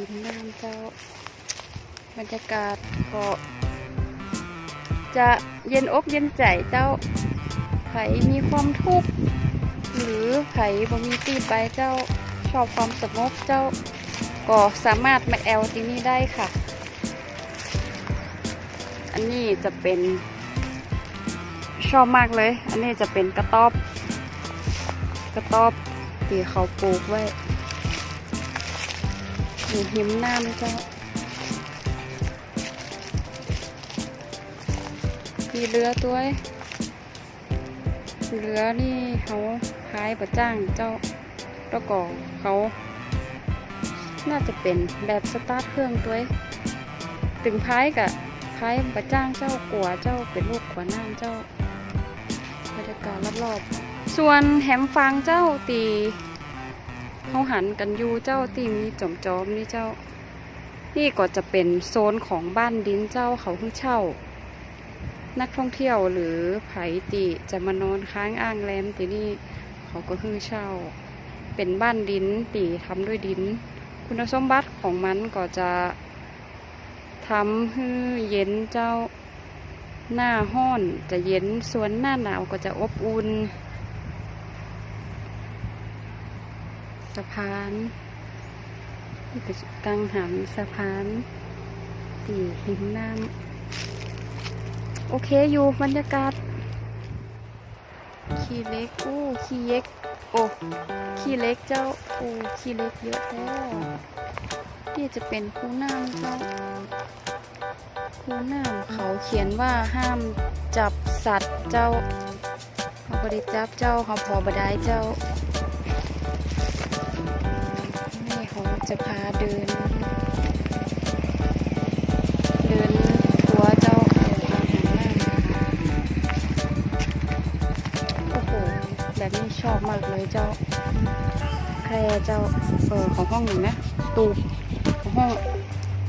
ดินน้ำเจ้า บรรยากาศก็จะเย็นอกเย็นใจเจ้าไผมีความทุกข์หรือไผบ่มีตีไปเจ้าชอบความสงบเจ้า ก็สามารถมาแอลที่นี่ได้ค่ะ อันนี้จะเป็นชอบมากเลย อันนี้จะเป็นกระต๊อบ กระต๊อบที่เขาปลูกไว้ อยู่หิมน้ำเจ้ามีเรือตัวเรือนี่เขาขายประจ้างเจ้าแล้วก็เขา น่าจะเป็นแบบสตาร์ทเครื่องตัวถึงพายกะพายประจ้างเจ้ากลัวเจ้าเป็นลูกขวาน้ำเจ้าบรรยากาศรอบๆส่วนแหมฟางเจ้าตี เขาหันกันอยู่เจ้าตีมีจอมจอมนี่เจ้า นี่ก็จะเป็นโซนของบ้านดินเจ้าเขาเพิ่งเช่า นักท่องเที่ยวหรือไผติจะมานอนค้างอ้างแรมตีนี่เขาก็คือเช่า เป็นบ้านดินตีทำด้วยดิน คุณสมบัติของมันก็จะทำให้เย็นเจ้าหน้าห้อนจะเย็นส่วนหน้าหนาวก็จะอบอุ่น สะพานนี่เป็นกังหันสะพานตีหิมน้ำโอเคอยู่บรรยากาศ ขี้เล็กอู้ขี้เย็กโอ้ขี้เล็กเจ้าโอ้ขี้เล็กเยอะแล้วนี่จะเป็นคูน้ำเจ้าคูน้ำเขาเขียนว่าห้ามจับสัตว์เจ้าเขาบริจับเจ้าเขาพอบได้เจ้า เขาจะพาเดิน เดินทัวเจ้าเดินทางหาโอ้โห แบบนี้ชอบมากเลยเจ้าแครเจ้าเออของห้องหนึ่งนะ ตูบของห้อง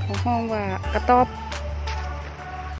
ของห้องว่ากระต๊อบ